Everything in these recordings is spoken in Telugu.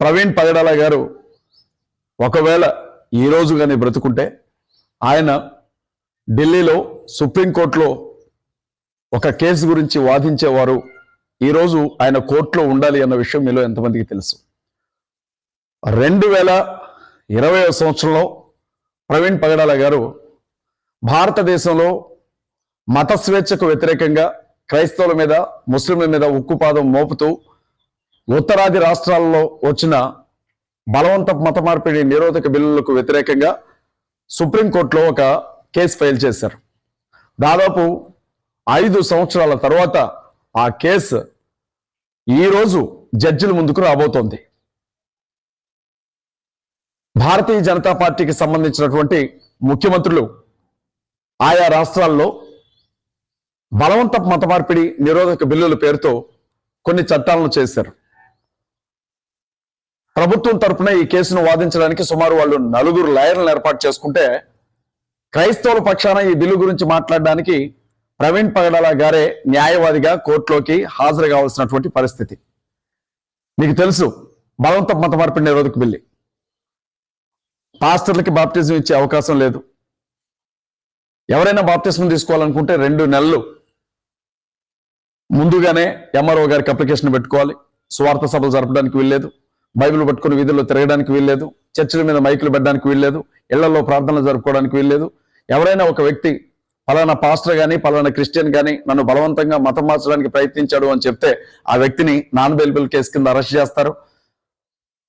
ప్రవీణ్ పగడాల గారు ఒకవేళ ఈరోజు కానీ బ్రతుకుంటే ఆయన ఢిల్లీలో సుప్రీంకోర్టులో ఒక కేసు గురించి వాదించేవారు ఈరోజు ఆయన కోర్టులో ఉండాలి అన్న విషయం మీలో ఎంతమందికి తెలుసు. రెండు వేల ఇరవై సంవత్సరంలో ప్రవీణ్ పగడాల గారు భారతదేశంలో మత స్వేచ్ఛకు వ్యతిరేకంగా క్రైస్తవుల మీద ముస్లింల మీద ఉక్కుపాదం మోపుతూ ఉత్తరాది రాష్ట్రాల్లో వచ్చిన బలవంత మత మార్పిడి నిరోధక బిల్లులకు వ్యతిరేకంగా సుప్రీంకోర్టులో ఒక కేసు ఫైల్ చేశారు. దాదాపు ఐదు సంవత్సరాల తర్వాత ఆ కేసు ఈరోజు జడ్జిల ముందుకు రాబోతోంది. భారతీయ జనతా పార్టీకి సంబంధించినటువంటి ముఖ్యమంత్రులు ఆయా రాష్ట్రాల్లో బలవంత మత మార్పిడి నిరోధక బిల్లుల పేరుతో కొన్ని చట్టాలను చేశారు. ప్రభుత్వం తరపున ఈ కేసును వాదించడానికి సుమారు వాళ్ళు నలుగురు లాయర్లను ఏర్పాటు చేసుకుంటే క్రైస్తవుల పక్షాన ఈ బిల్లు గురించి మాట్లాడడానికి ప్రవీణ్ పగడాల గారే న్యాయవాదిగా కోర్టులోకి హాజరు కావాల్సినటువంటి పరిస్థితి. మీకు తెలుసు బలవంత మత మార్పిడి నిరోధక బిల్లు. పాస్టర్లకి బాప్టిజం ఇచ్చే అవకాశం లేదు. ఎవరైనా బాప్తిజం తీసుకోవాలనుకుంటే రెండు నెలలు ముందుగానే ఎంఆర్ఓ గారికి అప్లికేషన్ పెట్టుకోవాలి. స్వార్థ సభలు జరపడానికి వీల్లేదు. బైబిల్ పట్టుకుని వీధుల్లో తిరగడానికి వీల్లేదు చర్చిల మీద మైకులు పెట్టడానికి వీల్లేదు ఇళ్ళలో ప్రార్థనలు జరుపుకోవడానికి వీల్లేదు. ఎవరైనా ఒక వ్యక్తి పలానా పాస్టర్ కానీ పలానా క్రిస్టియన్ కానీ నన్ను బలవంతంగా మతం మార్చడానికి ప్రయత్నించాడు అని చెప్తే ఆ వ్యక్తిని నాన్ బెయిల్బుల్ కేసు కింద అరెస్ట్ చేస్తారు.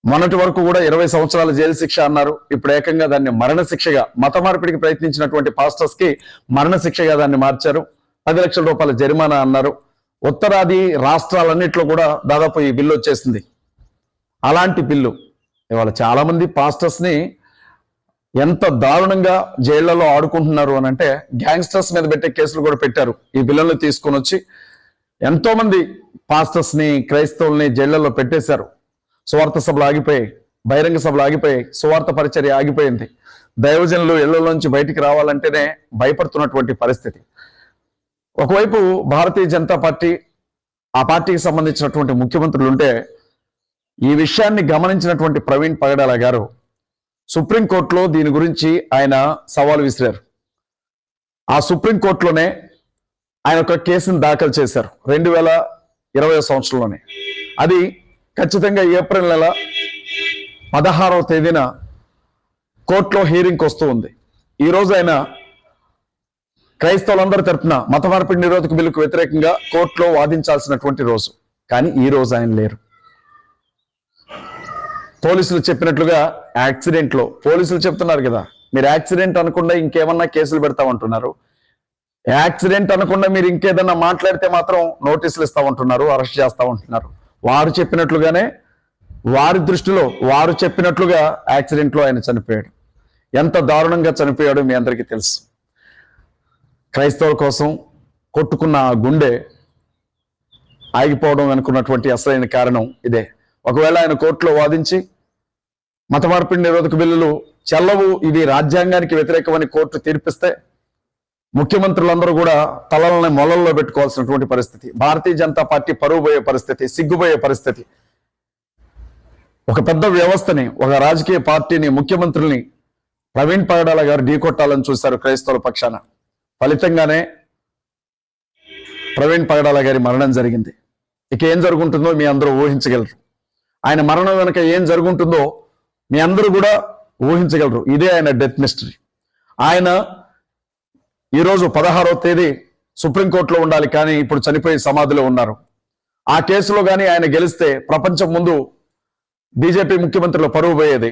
మొన్నటి వరకు కూడా ఇరవై సంవత్సరాల జైలు శిక్ష అన్నారు. ఇప్పుడు ఏకంగా దాన్ని మరణ శిక్షగా మత మార్పిడికి ప్రయత్నించినటువంటి పాస్టర్స్కి మరణ శిక్షగా దాన్ని మార్చారు. పది లక్షల రూపాయల జరిమానా అన్నారు. ఉత్తరాది రాష్ట్రాలన్నింటిలో కూడా దాదాపు ఈ బిల్లు వచ్చేసింది. అలాంటి పిల్లు. ఇవాళ చాలామంది పాస్టర్స్ని ఎంత దారుణంగా జైళ్ళలో ఆడుకుంటున్నారు అని అంటే గ్యాంగ్స్టర్స్ మీద పెట్టే కేసులు కూడా పెట్టారు. ఈ పిల్లల్ని తీసుకొని వచ్చి ఎంతోమంది పాస్టర్స్ని క్రైస్తవుల్ని జైళ్ళలో పెట్టేశారు. సువార్త సభలు ఆగిపోయాయి. బహిరంగ సభలు ఆగిపోయాయి. సువార్త పరిచర్య ఆగిపోయింది. దైవజనులు ఇళ్ళలోంచి బయటికి రావాలంటేనే భయపడుతున్నటువంటి పరిస్థితి. ఒకవైపు భారతీయ జనతా పార్టీ ఆ పార్టీకి సంబంధించినటువంటి ముఖ్యమంత్రులు ఉంటే ఈ విషయాన్ని గమనించినటువంటి ప్రవీణ్ పగడాల గారు సుప్రీంకోర్టులో దీని గురించి ఆయన సవాల్ విసిరారు. ఆ సుప్రీంకోర్టులోనే ఆయన ఒక కేసును దాఖలు చేశారు రెండు వేల ఇరవై సంవత్సరంలోనే. అది ఖచ్చితంగా ఏప్రిల్ నెల పదహారవ తేదీన కోర్టులో హీరింగ్కి వస్తూ ఉంది. ఈ రోజు ఆయన క్రైస్తవులందరి తరఫున మత మార్పిడి నిరోధక బిల్లుకు వ్యతిరేకంగా కోర్టులో వాదించాల్సినటువంటి రోజు. కానీ ఈ రోజు ఆయన లేరు. పోలీసులు చెప్పినట్లుగా యాక్సిడెంట్లో పోలీసులు చెప్తున్నారు కదా మీరు యాక్సిడెంట్ అనకుండా ఇంకేమన్నా కేసులు పెడతామంటున్నారు యాక్సిడెంట్ అనకుండా మీరు ఇంకేదన్నా మాట్లాడితే మాత్రం నోటీసులు ఇస్తామంటున్నారు అరెస్ట్ చేస్తామంటున్నారు వారు చెప్పినట్లుగానే వారి దృష్టిలో వారు చెప్పినట్లుగా యాక్సిడెంట్లో ఆయన చనిపోయాడు. ఎంత దారుణంగా చనిపోయాడో మీ అందరికీ తెలుసు. క్రైస్తవుల కోసం కొట్టుకున్న ఆ గుండె ఆగిపోవడం అనుకున్నటువంటి అసలైన కారణం ఇదే. ఒకవేళ ఆయన కోర్టులో వాదించి మత మార్పిడి నిరోధక బిల్లులు చెల్లవు ఇది రాజ్యాంగానికి వ్యతిరేకమని కోర్టు తీర్పిస్తే ముఖ్యమంత్రులందరూ కూడా తలలని మొలల్లో పెట్టుకోవాల్సినటువంటి పరిస్థితి. భారతీయ జనతా పార్టీ పరువుబోయే పరిస్థితి సిగ్గుపోయే పరిస్థితి. ఒక పెద్ద వ్యవస్థని ఒక రాజకీయ పార్టీని ముఖ్యమంత్రుల్ని ప్రవీణ్ పగడాల గారు ఢీకొట్టాలని చూశారు క్రైస్తవుల పక్షాన. ఫలితంగానే ప్రవీణ్ పగడాల గారి మరణం జరిగింది. ఇక ఏం జరుగుంటుందో మీ అందరూ ఊహించగలరు. ఆయన మరణం వెనుక ఏం జరుగుంటుందో మీ అందరూ కూడా ఊహించగలరు. ఇదే ఆయన డెత్ మిస్టరీ ఆయన ఈరోజు పదహారవ తేదీ సుప్రీంకోర్టులో ఉండాలి కానీ ఇప్పుడు చనిపోయి సమాధిలో ఉన్నారు. ఆ కేసులో కానీ ఆయన గెలిస్తే ప్రపంచం ముందు బీజేపీ ముఖ్యమంత్రులు పరువు పోయేది.